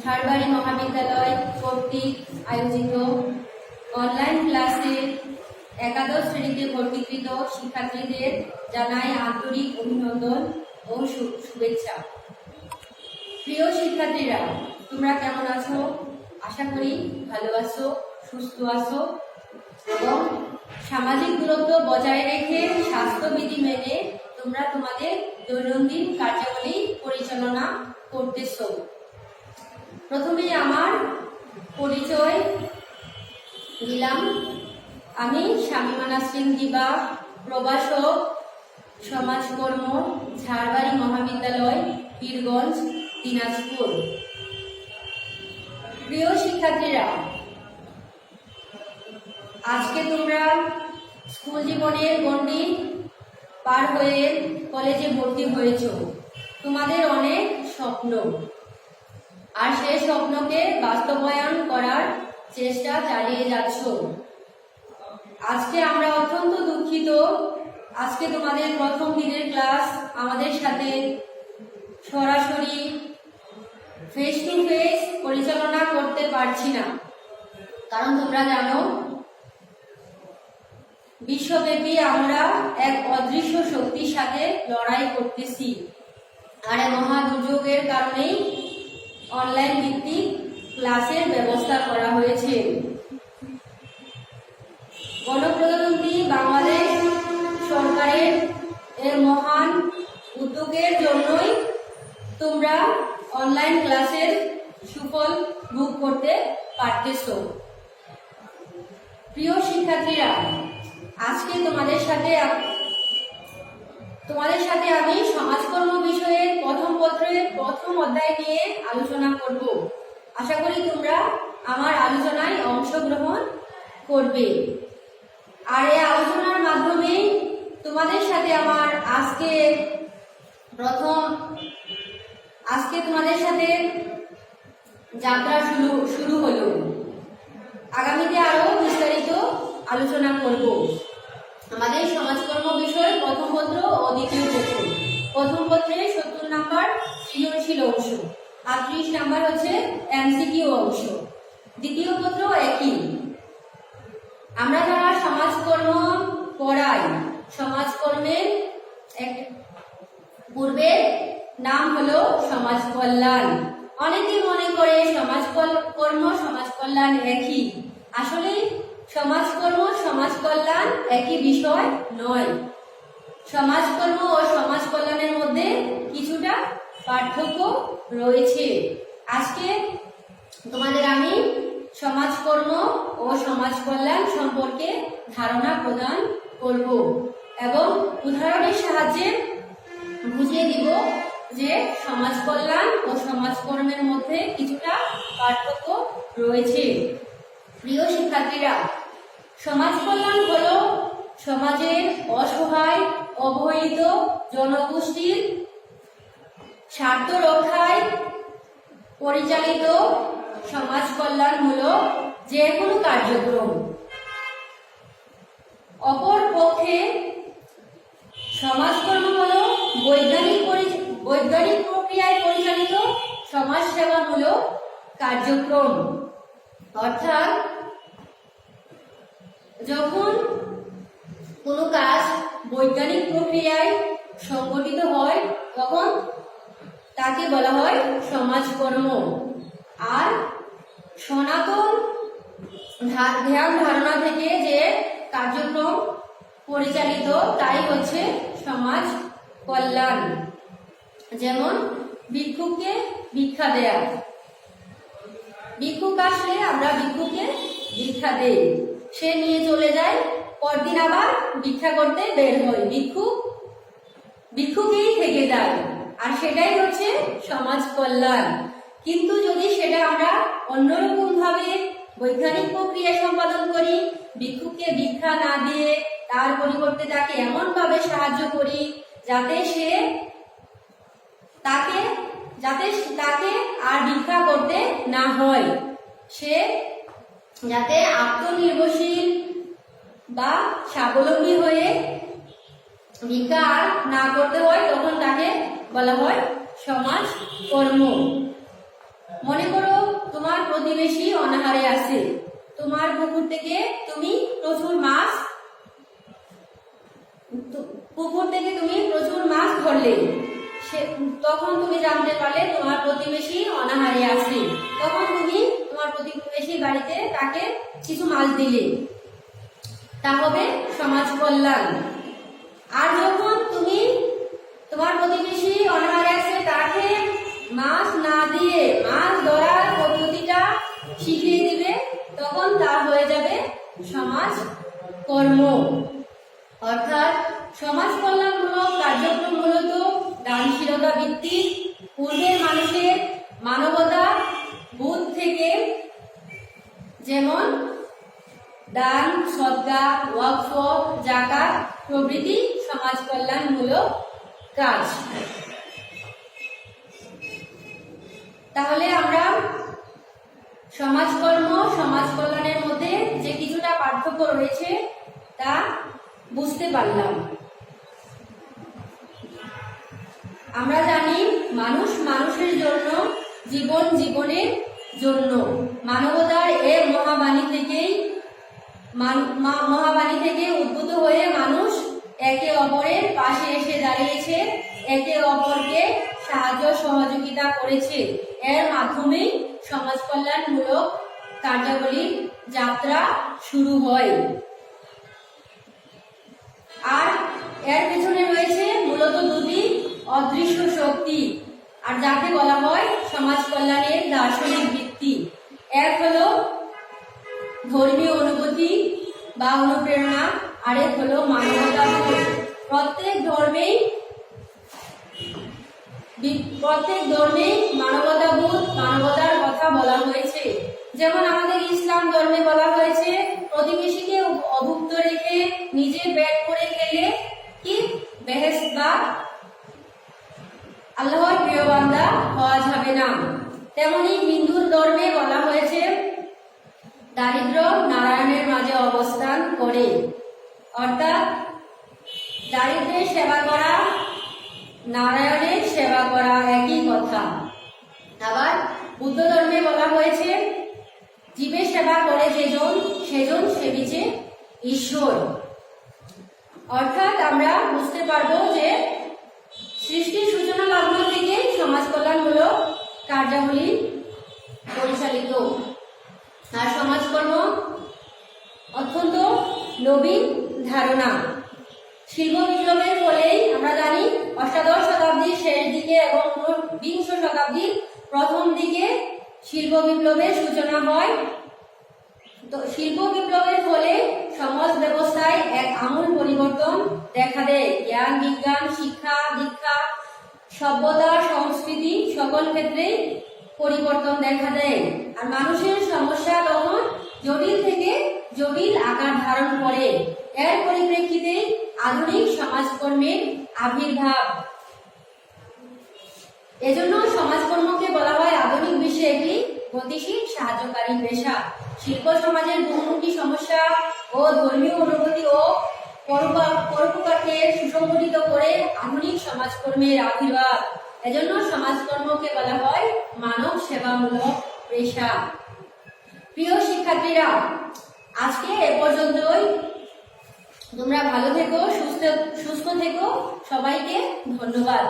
ঝাড়বাড়ি মহাবিদ্যালয় কর্তৃক আয়োজিত অনলাইন ক্লাসে একাদশ শ্রেণীতে ভর্তিকৃত শিক্ষার্থীদের জানাই আন্তরিক অভিনন্দন ও শুভেচ্ছা। প্রিয় শিক্ষার্থীরা, তোমরা কেমন আছো? আশা করি ভালো আছো, সুস্থ আছো। এবং সামাজিক দূরত্ব বজায় রেখে স্বাস্থ্যবিধি মেনে তোমরা তোমাদের দৈনন্দিন কার্যাবলী পরিচালনা করতেছো। প্রথমে আমার পরিচয় দিলাম। আমি শামিমা নাসরিন দিবা প্রভাষক, সমাজকর্ম, ঝাড়বাড়ি মহাবিদ্যালয় পীরগঞ্জ দিনাজপুর। প্রিয় শিক্ষার্থীরা, আজকে তোমরা স্কুল জীবনের গণ্ডি পার হয়ে কলেজে ভর্তি হয়েছ। তোমাদের অনেক স্বপ্ন। আর সেই স্বপ্নকে বাস্তবায়ন করার চেষ্টা চালিয়ে যাচ্ছ। আজকে আমরা অত্যন্ত দুঃখিত। আজকে তোমাদের প্রথম দিনের ক্লাস আমাদের সাথে সরাসরি ফেস টু ফেস পরিচালনা করতে পারছি না। কারণ তোমরা জানো বিশ্বব্যাপী আমরা এক অদৃশ্য শক্তির সাথে লড়াই করতেছি। আর মহা দুর্যোগের কারণেই অনলাইন ভিত্তিক ক্লাসের ব্যবস্থা করা হয়েছে। গণপ্রজাতন্ত্রী বাংলাদেশ সরকারের এর মহান উদ্যোগের জন্যই তোমরা অনলাইন ক্লাসের সুফল ভোগ করতে পারতেছ। প্রিয় শিক্ষার্থীরা আজকে তোমাদের সাথে তোমাদের সাথে আমি সমাজকর্ম বিষয়ের প্রথম পত্রের প্রথম অধ্যায় নিয়ে আলোচনা করব। আশা করি তোমরা আমার আলোচনায় অংশগ্রহণ করবে। আর এই আলোচনার মাধ্যমে তোমাদের সাথে আমার আজকে প্রথম আজকে তোমাদের সাথে যাত্রা শুরু শুরু হলো। আগামীতে আরও বিস্তারিত আলোচনা করব। বিষয় প্রথম পত্র ও দ্বিতীয় পত্র প্রথম পত্রে সত্তর নাম্বার সৃজনশীল অংশ। আর ত্রিশ নাম্বার হচ্ছে এমসিকিউ অংশ। দ্বিতীয় পত্র একই। আমরা যারা সমাজকর্ম পড়াই সমাজকর্মের এক পূর্বে নাম হলো সমাজ কল্যাণ। অনেকে মনে করে সমাজ কর্ম, সমাজ কল্যাণ একই। আসলে সমাজকর্ম, সমাজ কল্যাণ একই বিষয় নয়। সমাজকর্ম ও সমাজ কল্যাণের মধ্যে কিছুটা পার্থক্য রয়েছে। আজকে তোমাদের আমি সমাজকর্ম ও সমাজ কল্যাণ সম্পর্কে ধারণা প্রদান করব এবং উদাহরণের সাহায্যে বুঝিয়ে দিব যে সমাজ কল্যাণ ও সমাজকর্মের মধ্যে কিছুটা পার্থক্য রয়েছে। প্রিয় শিক্ষার্থীরা, সমাজ কল্যাণ হলো সমাজের অসহায়, অবহেলিত জনগোষ্ঠীর স্বার্থ রক্ষায় পরিচালিত সমাজ কল্যাণমূলক যে কোনো কার্যক্রম। অপর পক্ষে সমাজকর্ম হলো বৈজ্ঞানিক বৈজ্ঞানিক প্রক্রিয়ায় পরিচালিত সমাজ সেবামূলক কার্যক্রম। অর্থাৎ যখন কোনো কাজ বৈজ্ঞানিক প্রক্রিয়ায় সংগঠিত হয়, তখন তাকে বলা হয় সমাজকর্ম। আর সনাতন ধ্যান ধারণা থেকে যে কার্যক্রম পরিচালিত, তাই হচ্ছে সমাজ কল্যাণ। যেমন, ভিক্ষুককে ভিক্ষা দেয়া। ভিক্ষুক আসলে আমরা ভিক্ষুকে ভিক্ষা দেই। সে নিয়ে চলে যায়, পরদিন আবার ভিক্ষা করতে বের হয় ভিক্ষু, ভিক্ষুকেই থেকে যায় আর সেটাই হচ্ছে সমাজ কল্যাণ। কিন্তু যদি সেটা আমরা অন্যরকম ভাবে বৈজ্ঞানিক প্রক্রিয়া সম্পাদন করি, ভিক্ষুককে ভিক্ষা না দিয়ে তার পরিবর্তে তাকে এমন ভাবে সাহায্য করি যাতে সে তাকে, যাতে তাকে আর ভিক্ষা করতে না হয়। সে যাতে আত্মনির্ভরশীল বা স্বাবলম্বী হয়ে ভিক্ষা না করতে হয়, তখন তাকে বলা হয় সমাজ কর্ম মনে করো, তোমার প্রতিবেশী অনাহারে আছে। তোমার পুকুর থেকে তুমি প্রচুর মাছ পুকুর থেকে তুমি প্রচুর মাছ ধরলে। সে, তখন তুমি জানতে পারলে তোমার প্রতিবেশী অনাহারে আছে। তখন তুমি তোমার প্রতিবেশী বাড়িতে তাকে কিছু মাছ দিলে। তা হবে সমাজ কল্যাণ। আর যখন তুমি তোমার প্রতিবেশী অনাহারে আছে, তাকে মাছ না দিয়ে, মাছ ধরার পদ্ধতিটা শিখিয়ে দিবে, তখন তা হয়ে যাবে সমাজ কর্ম। অর্থাৎ সমাজ কল্যাণমূলক কার্যক্রম মূলত দানশীলতা ভিত্তিক। পূর্বের মানুষের মানবতা বোধ থেকে যেমন দান, সদ্গা, ওয়াকফ জাকাত প্রভৃতি সমাজ কল্যাণমূলক কাজ। তাহলে আমরা সমাজকর্ম সমাজ কল্যাণের মধ্যে যে কিছুটা পার্থক্য রয়েছে তা বুঝতে পারলাম। আমরা জানি মানুষ মানুষের জন্য, জীবন জীবনের জন্য। মানবতার এ মহাবাণী থেকেই মহাবাণী থেকে উদ্ভূত হয়ে মানুষ একে অপরের পাশে এসে দাঁড়িয়েছে, একে অপরকে সাহায্য সহযোগিতা করেছে। এর মাধ্যমেই সমাজ কল্যাণমূলক কার্যাবলীর যাত্রা শুরু হয়। আর এর পেছনে রয়েছে মূলত দুটি অদৃশ্য শক্তি, আর যাকে বলা হয় সমাজ কল্যাণের দার্শনিক ভিত্তি। এক হলো ধর্মীয় অনুভূতি বা অনুপ্রেরণা, আরেক হলো মানবতাবোধ। প্রত্যেক ধর্মেই প্রত্যেক ধর্মেই মানবতাবোধ, মানবতার কথা বলা হয়েছে। যেমন আমাদের ইসলাম ধর্মে বলা হয়েছে প্রতিবেশীকে অভুক্ত রেখে নিজে ব্যাগ করে গেলে কি বেহেস বা আল্লাহর প্রিয় বান্দা হওয়া যাবে না। তেমনি হিন্দুর ধর্মে বলা হয়েছে দারিদ্র নারায়ণের মাঝে অবস্থান করে। অর্থাৎ দারিদ্রের সেবা করা, নারায়ণের সেবা করা একই কথা। আবার বুদ্ধ ধর্মে বলা হয়েছে, জীবের সেবা করে যেজন, সেজন সেবিছে ঈশ্বর। অর্থাৎ আমরা বুঝতে পারব যে সৃষ্টির সূচনা লগ্ন থেকে সমাজ কল্যাণমূলক কার্যাবলী পরিচালিত। আর সমাজকর্ম অত্যন্ত নবীন ধারণা। শিল্প বিপ্লবের ফলেই আমরা জানি অষ্টাদশ শতাব্দীর শেষ দিকে এবং বিংশ শতাব্দীর প্রথম দিকে শিল্প বিপ্লবের সূচনা হয়। তো শিল্প বিপ্লবের ফলে সমাজ ব্যবস্থায় এক আমূল পরিবর্তন দেখা দেয়। জ্ঞান, বিজ্ঞান, শিক্ষা, দীক্ষা, সভ্যতা, সংস্কৃতি সকল ক্ষেত্রেই পরিবর্তন দেখা দেয়। আর মানুষের সমস্যা তখন জটিল থেকে জটিল আকার ধারণ করে। এর পরিপ্রেক্ষিতে আধুনিক সমাজকর্মের আবির্ভাব। এজন্য সমাজকর্মকে বলা হয় আধুনিক বিশ্বে একটি গতিশীল, সাহায্যকারী পেশা। শিল্প সমাজের বহুমুখী সমস্যা ও ধর্মীয় অনুভূতি ও পরোপা- পরোপকারকে সুসংগঠিত করে আধুনিক সমাজকর্মের আবির্ভাব। এজন্য সমাজকর্মকে বলা হয় মানব সেবামূলক পেশা। প্রিয় শিক্ষার্থীরা, আজকে এ পর্যন্তই। তোমরা ভালো থেকো, সুস্থ সুস্থ থেকো। সবাইকে ধন্যবাদ।